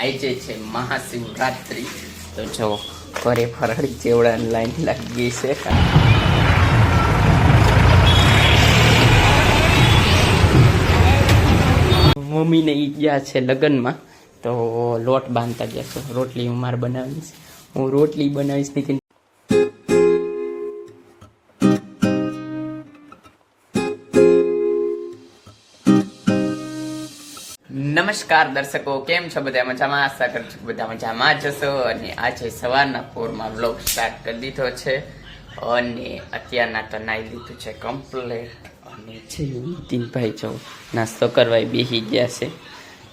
આજે છે મહાશિવરાત્રિ. તો જો, ઘરે ફરાળી ચેવડાની લાઈન લાગી ગઈ છે. મમ્મીને ઈ ગયા છે લગ્નમાં. તો લોટ બાંધતા ગયા છો. રોટલી હું મારે બનાવીશ હું રોટલી બનાવીશ નીતિન નમસ્કાર દર્શકો, કેમ છો બધા મજામાં? આશા કરું છું બધા મજામાં જ હશો અને આજે સવારના પોરમાં બ્લોગ સ્ટાર્ટ કરી દીધો છે અને અત્યારના તો નાઈ લીધું છે કમ્પ્લેટ અને છે નીતિનભાઈ જો નાસ્તો કરવા બેસી ગયા છે.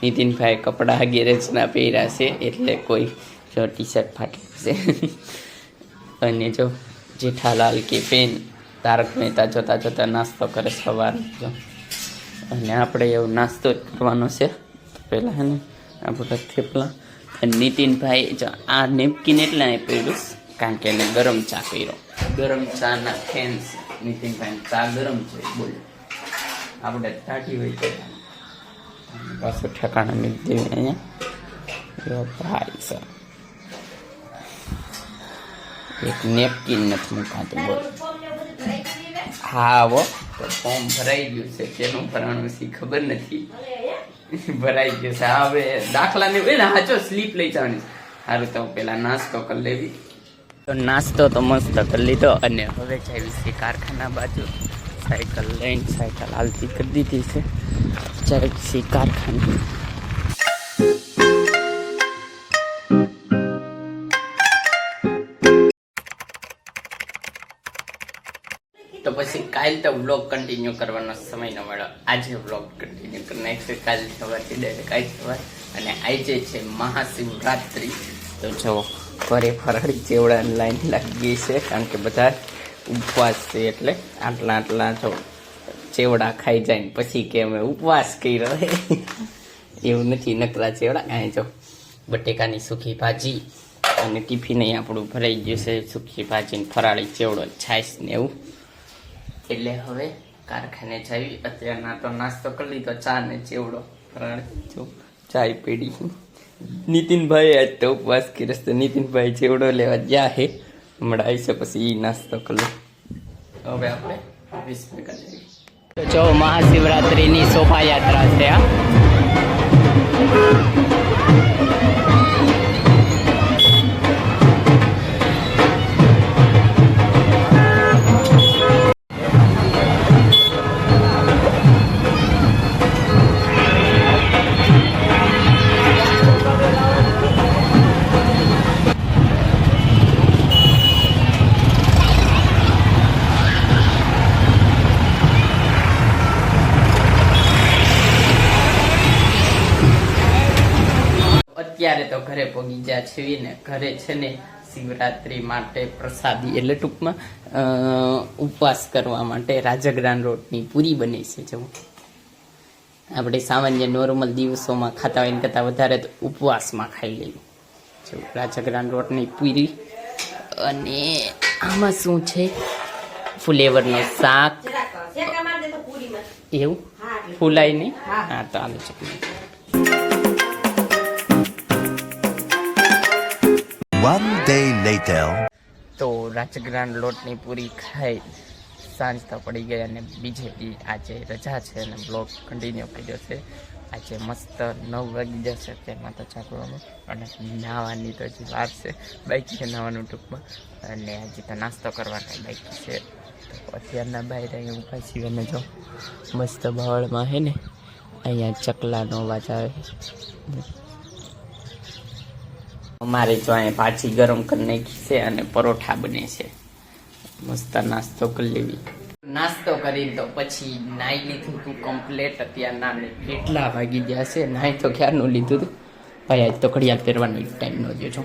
નીતિનભાઈ કપડાં ગેરેજના પહેર્યા છે, એટલે કોઈ જો ટી શર્ટ ફાટેલું છે. અને જો જેઠાલાલ કે પેન તારક મહેતા જોતા જોતા નાસ્તો કરે સવાર. જો અને આપણે એવો નાસ્તો જ કરવાનો છે. પહેલાં હે ને? બધા થેપલા. નીતિનભાઈ જો આ નેપકિન એટલે અહીં પડ્યું, કારણ કે એને ગરમ ચા કર્યો ગરમ ચાના ફેન્સ નીતિનભાઈ ચા ગરમ છે, બોલો. આપણે ટાટી હોય છે. પાછું ઠેકાણા દેવી અહીંયા. ભાઈ સર એક નેપકિન નથી મૂકાતું, બોલો. હા હો તો ફોર્મ ભરાઈ ગયું છે. કેનું ભરાણું છે ખબર નથી. ભરાઈ ગયું છે. હવે દાખલા ને હાચો સ્લીપ લઈ જવાની. સારું તો પેલા નાસ્તો કરી લેવી. તો નાસ્તો તો મસ્ત કરી લીધો અને હવે જઈએ છે કારખાના બાજુ. સાયકલ લઈને સાયકલ હાલતી કરી દીધી છે. જઈએ છે કારખાને. તો વ્લોગ કન્ટિન્યુ કરવાનો સમય ન મળ્યો. આજે વ્લોગ કન્ટિન્યુ કરી નાખશે. કાલ સવારથી ડાયરેક્ટ આજ સવાર અને આજે છે મહાશિવરાત્રિ. તો જો, ઘરે ફરાળી ચેવડાની લાઈન લાગી ગઈ છે. કારણ કે બધા ઉપવાસ છે એટલે આટલા આટલા જો ચેવડા ખાઈ જાય ને પછી કે અમે ઉપવાસ કર્યો એવું નથી, નકરા ચેવડા કાંઈ જો, બટેકાની સૂકી ભાજી અને ટિફિન આપણું ભરાઈ ગયું છે. સૂકી ભાજી ને ફરાળી ચેવડો છાશ ને એવું. એટલે હવે કારખાને જઈ અત્યારના તો નાસ્તો કરી લીધો, ચા ને ચેવડો. જો ચાય પીડી. નીતિનભાઈ આજ તો ઉપવાસ કર્યો તો નીતિનભાઈ ચેવડો લેવા ગયા હે. હમણાં આવી છે પછી એ નાસ્તો કરી હવે આપણે વીસ મિનિટ જો મહાશિવરાત્રિની શોભાયાત્રા છે આ અત્યારે તો ઘરે પગી ગયા છીએ ને ઘરે છે ને શિવરાત્રી માટે પ્રસાદી એટલે ટૂંકમાં ઉપવાસ કરવા માટે રાજગરાન રોટની પૂરી બને છે જવું આપણે સામાન્ય નોર્મલ દિવસોમાં ખાતા હોય કરતાં વધારે તો ઉપવાસમાં ખાઈ લઈએ. જો રાજગરાન રોટની પૂરી અને આમાં શું છે? ફુલેવરનું શાક. એવું? ફૂલાય નહીં? હા તો આલુ ચટણી. One day later. તો રાજગરાન લોટની પૂરી ખાઈ સાંજ તો પડી ગઈ અને બીજે દી આજે રજા છે અને બ્લોગ કન્ટિન્યુ કર્યો છે. આજે મસ્ત નવ વાગી જશે તેમાં તો જાગવામાં. અને નાહવાની તો હજી વાર છે. બાઇક છે નાહવાનું ટૂંકમાં. અને હજી તો નાસ્તો કરવાનો બાઇક છે. તો અત્યારના બહાર અહીંયા હું છીએ અમે જો મસ્ત બહાળમાં હે ને, અહીંયા ચકલાનો અવાજ આવે અમારે જો અહીંયા પાછી ગરમ કરી નાખી છે અને પરોઠા બને છે. મસ્ત નાસ્તો કરી લેવી. નાસ્તો કરી તો પછી નાઈ લીધું હતું કમ્પ્લેટ અત્યારના કેટલા વાગી ગયા છે? નાઈ તો ક્યારનું લીધું હતું ભાઈ, આજ તો ઘડિયાળ પહેરવાનો ટાઈમ નો જો.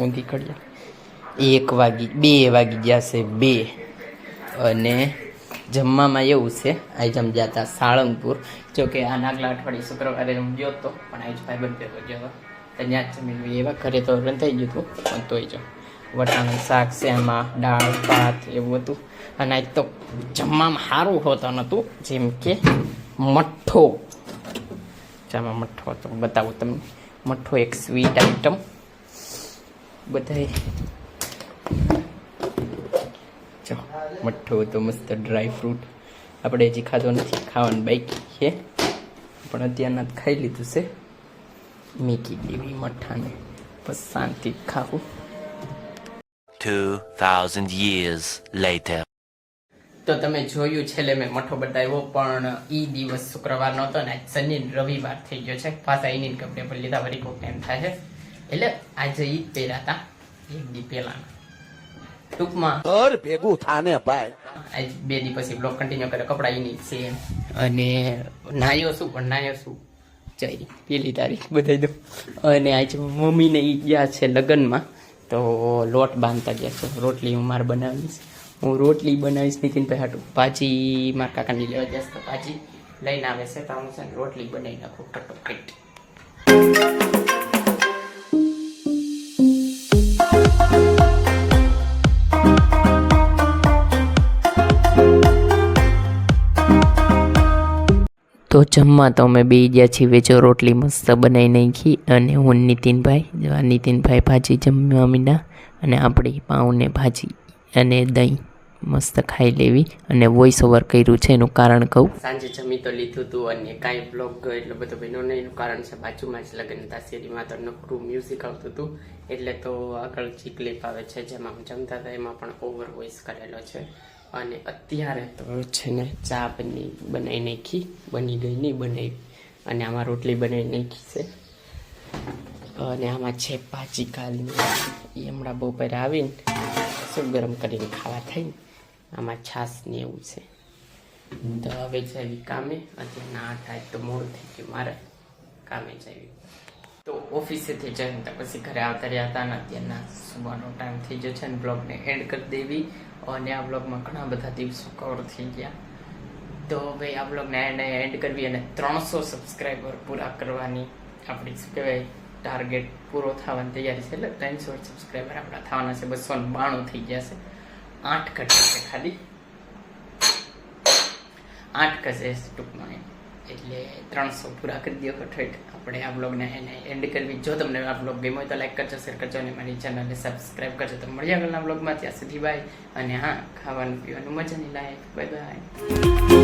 ઊંધી ઘડિયાળ. એક વાગી, બે વાગી ગયા છે, બે. અને જમવામાં એવું છે, આજે જમ્યા હતા સાળંગપુર. જોકે આ નાગલા અઠવાડિયે શુક્રવારે હું ગયો હતો પણ આજ ભાઈ બંધ ગયો. ત્યાં જ જમીન એવા ઘરે તો રંધાઈ ગયું હતું પણ તોય જો વટાણાનું શાક એમાં દાળ ભાત એવું હતું અને આજ તો જમવામાં સારું હોતું નહોતું જેમ કે મઠ્ઠો ચામાં મઠ્ઠો હતો બતાવું તમને મઠો એક સ્વીટ આઈટમ બધાય જો મઠ્ઠો તો મસ્ત ડ્રાય ફ્રૂટ આપણે હજી ખાધો નથી ખાવાનું બાઈક છે પણ અત્યારના ખાઈ લીધું છે મીકી દેવી મઠાને. બસ શાંતિ ખાવું. 2,000 years later. તો તમે જોયું છેલ્લે મેં મઠો બતાવ્યો પણ એ દિવસ શુક્રવાર નહોતો ને આજ શનિ રવિવાર થઈ ગયો છે. પાછા એની કપડે પર લીધા વળી કોક એમ થાય છે. એટલે આજે ઈ પહેરા પહેર્યા હતા એક દી પહેલાના. ટૂંકમાં ઘર ભેગું થાને ભાઈ. આજ બે દી પછી બ્લોક કન્ટિન્યુ કરે કપડા એની છે અને નાયો શું પણ નાયો શું? જઈ, પેલી તારીખ બધાઈ દઉં અને આજે મમ્મીને એ ગયા છે લગ્નમાં. તો લોટ બાંધતા ગયા છે. રોટલી હું મારે બનાવીશ. હું રોટલી બનાવીશ નીતિન ભાઈ હાટું. ભાજી મારા કાકાની લેવા જશે તો ભાજી લઈને આવે છે. તો હું છે રોટલી બનાવી નાખું ફટોફટ. તો જમવા તો અમે બે ગયા છીએ, વેચો રોટલી મસ્ત બનાવી નાખી અને હું નીતિનભાઈ જો નીતિનભાઈ ભાજી જમવા મીના અને આપણી પાઉને ભાજી અને દહીં મસ્ત ખાઈ લેવી અને વોઇસ ઓવર કર્યું છે, એનું કારણ કહું. સાંજે જમી તો લીધું હતું અને કાંઈ બ્લોગ એટલો બધો બન્યો નહીં, એનું કારણ છે બાજુમાં જ લગ્ન હતા, શેરીમાં તો નકરું મ્યુઝિક આવતું હતું, એટલે તો આગળ જે ક્લિપ આવે છે, જેમાં હું જમતા હતા, એમાં પણ ઓવર વોઇસ કરેલો છે. અને અત્યારે તો છે ને ચા બની બનાવી નાખી. બની ગઈ નહીં બનાવી અને આમાં રોટલી બનાવી નાખી છે. અને આમાં છે પાછી કાલની. એ હમણાં બપોરે આવીને શું ગરમ કરીને ખાવા થઈને આમાં છાશ ને એવું છે. તો હવે જવી કામે. અત્યારના ના થાય તો મોડું થઈ ગયું મારે. કામે જવી ઓફિસેથી જઈને પછી ઘરે આવતા રહ્યા હતા અને અત્યારના સુવાનો ટાઈમ થઈ ગયો છે અને બ્લોગને એન્ડ કરી દેવી. અને આ બ્લોગમાં ઘણા બધા દિવસો કવર થઈ ગયા. તો ભાઈ આ બ્લોગને એન્ડ એન્ડ કરવી અને ત્રણસો સબસ્ક્રાઈબર પૂરા કરવાની આપણી શું કહેવાય ટાર્ગેટ પૂરો થવાની તૈયારી છે. એટલે ત્રણસો સબસ્ક્રાઈબર આપણા થવાના છે. બસો બાણું થઈ ગયા છે. આઠ ઘટે છે ખાલી. આઠ કશે ટૂંકમાં એમ. એટલે ત્રણસો પૂરા કરી દો ઠેઠ આપણે આ બ્લોગને એને એન્ડ કરવી. જો તમને આ બ્લોગ ગમ્યો હોય તો લાઈક કરજો શેર કરજો અને મારી ચેનલને સબસ્ક્રાઈબ કરજો. તો મળી આગળના બ્લોગમાં ત્યાં સુધી બાય અને હા, ખાવાનું પીવાનું મજાની લાયક બાય બાય